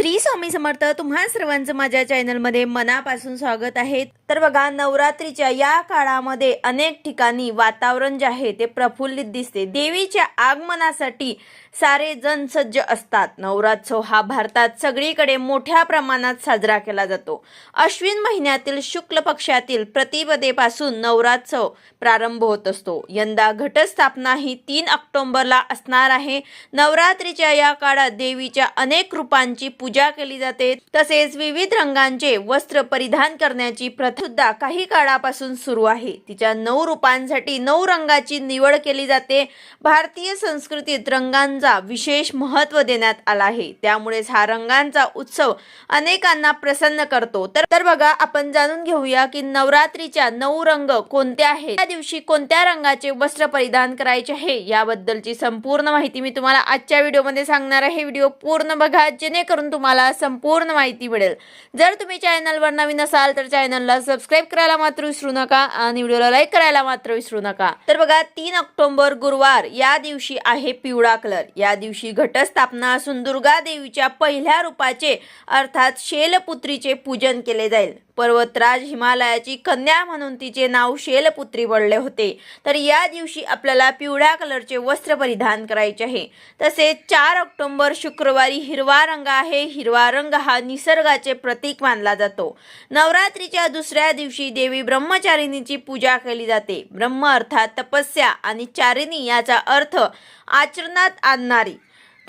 श्री स्वामी समर्थ तुम्हा सर्वांचं माझ्या चॅनलमध्ये मनापासून स्वागत आहे. तर बघा नवरात्रीच्या या काळामध्ये अनेक ठिकाणी वातावरण जे आहे ते प्रफुल्लित दिसते. देवीच्या आगमनासाठी सारे जण सज्ज असतात. नवरात्रोत्सव हा भारतात सगळीकडे मोठ्या प्रमाणात साजरा केला जातो. अश्विन महिन्यातील शुक्ल पक्षातील प्रतिपदेपासून नवरात्रोत्सव प्रारंभ होत असतो. यंदा घटस्थापना ही तीन ऑक्टोंबरला असणार आहे. नवरात्रीच्या या काळात देवीच्या अनेक रूपांची पूजा केली जाते. तसेच विविध रंगांचे वस्त्र परिधान करण्याची प्रथा सुद्धा काही काळापासून सुरू आहे. तिच्या नऊ रूपांसाठी नऊ रंगाची निवड केली जाते. भारतीय संस्कृतीत रंगांचा विशेष महत्त्व देण्यात आला आहे. त्यामुळेच हा रंगांचा उत्सव अनेकांना प्रसन्न करतो. तर तर बघा आपण जाणून घेऊया की नवरात्रीच्या नऊ रंग कोणते आहेत? त्या दिवशी कोणत्या रंगाचे वस्त्र परिधान करायचे आहे? याबद्दलची संपूर्ण माहिती मी तुम्हाला आजच्या व्हिडिओमध्ये सांगणार आहे. व्हिडिओ पूर्ण बघा जेणेकरून तुम्हाला संपूर्ण माहिती मिळेल. जर तुम्ही चॅनलवर नवीन असाल तर चॅनलला सबस्क्राईब करायला मात्र विसरू नका आणि व्हिडिओला लाईक करायला मात्र विसरू नका. तर बघा तीन ऑक्टोबर गुरुवार या दिवशी आहे पिवळा कलर. या दिवशी घटस्थापना असून दुर्गा देवीच्या पहिल्या रूपाचे अर्थात शेलपुत्रीचे पूजन केले जाईल. पर्वतराज हिमालयाची कन्या म्हणून तिचे नाव शेलपुत्री पडले होते. तर या दिवशी आपल्याला पिवळ्या कलरचे वस्त्र परिधान करायचे आहे. तसेच चार ऑक्टोंबर शुक्रवारी हिरवा रंग आहे. हिरवा रंग हा निसर्गाचे प्रतीक मानला जातो. नवरात्रीच्या दुसऱ्या दिवशी देवी ब्रह्मचारिणीची पूजा केली जाते. ब्रह्म अर्थात तपस्या आणि चारिणी याचा अर्थ आचरणात आणणारी.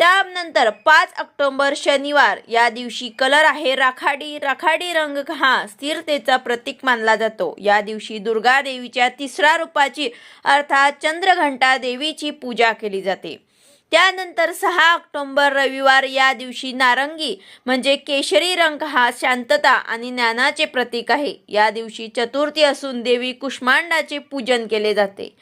त्यानंतर पाच ऑक्टोंबर शनिवार या दिवशी कलर आहे राखाडी. राखाडी रंग हा स्थिरतेचा प्रतीक मानला जातो. या दिवशी दुर्गा देवीच्या तिसऱ्या रूपाची अर्थात चंद्रघंटा देवीची पूजा केली जाते. त्यानंतर सहा ऑक्टोंबर रविवार या दिवशी नारंगी म्हणजे केशरी रंग हा शांतता आणि ज्ञानाचे प्रतीक आहे. या दिवशी चतुर्थी असून देवी कुष्मांडाचे पूजन केले जाते.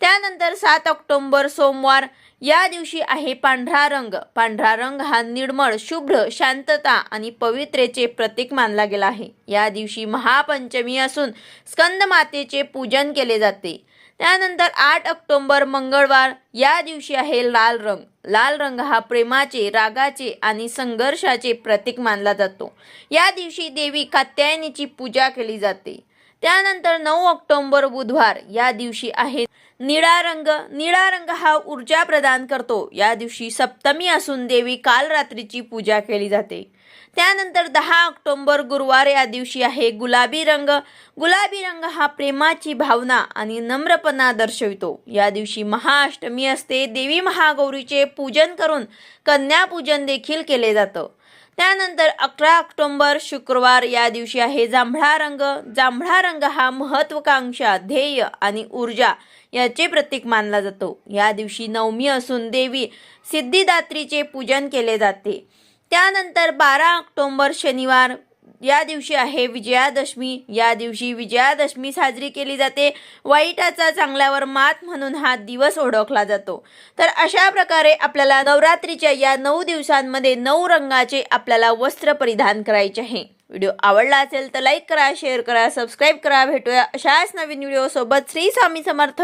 त्यानंतर सात ऑक्टोंबर सोमवार या दिवशी आहे पांढरा रंग. पांढरा रंग हा निर्मळ शुभ्र शांतता आणि पवित्रेचे प्रतीक मानला गेला आहे. या दिवशी महापंचमी असून स्कंद मातेचे पूजन केले जाते. त्यानंतर आठ ऑक्टोंबर मंगळवार या दिवशी आहे लाल रंग. लाल रंग हा प्रेमाचे रागाचे आणि संघर्षाचे प्रतीक मानला जातो. या दिवशी देवी कात्यायनीची पूजा केली जाते. त्यानंतर नऊ ऑक्टोबर बुधवार या दिवशी आहे निळा रंग निळा रंग हा ऊर्जा प्रदान करतो. या दिवशी सप्तमी असून देवी काल रात्रीची पूजा केली जाते. त्यानंतर दहा ऑक्टोबर गुरुवार या दिवशी आहे गुलाबी रंग. गुलाबी रंग हा प्रेमाची भावना आणि नम्रपणा दर्शवितो. या दिवशी महाअष्टमी असते देवी महागौरीचे पूजन करून कन्यापूजन देखील केले जातं. त्यानंतर अकरा ऑक्टोंबर शुक्रवार या दिवशी आहे जांभळा रंग. जांभळा रंग हा महत्वाकांक्षा ध्येय आणि ऊर्जा याचे प्रतीक मानला जातो. या दिवशी नवमी असून देवी सिद्धिदात्रीचे पूजन केले जाते. त्यानंतर बारा ऑक्टोंबर शनिवार या दिवशी आहे विजयादशमी. या दिवशी विजयादशमी साजरी केली जाते. वाईटाचा चांगल्यावर मात म्हणून हा दिवस ओळखला जातो. तर अशा प्रकारे आपल्याला नवरात्रीच्या या नऊ दिवसांमध्ये नऊ रंगाचे आपल्याला वस्त्र परिधान करायचे आहे. व्हिडिओ आवडला असेल तर लाईक करा शेअर करा सबस्क्राईब करा. भेटूया अशाच नवीन व्हिडिओसोबत. श्री स्वामी समर्थ.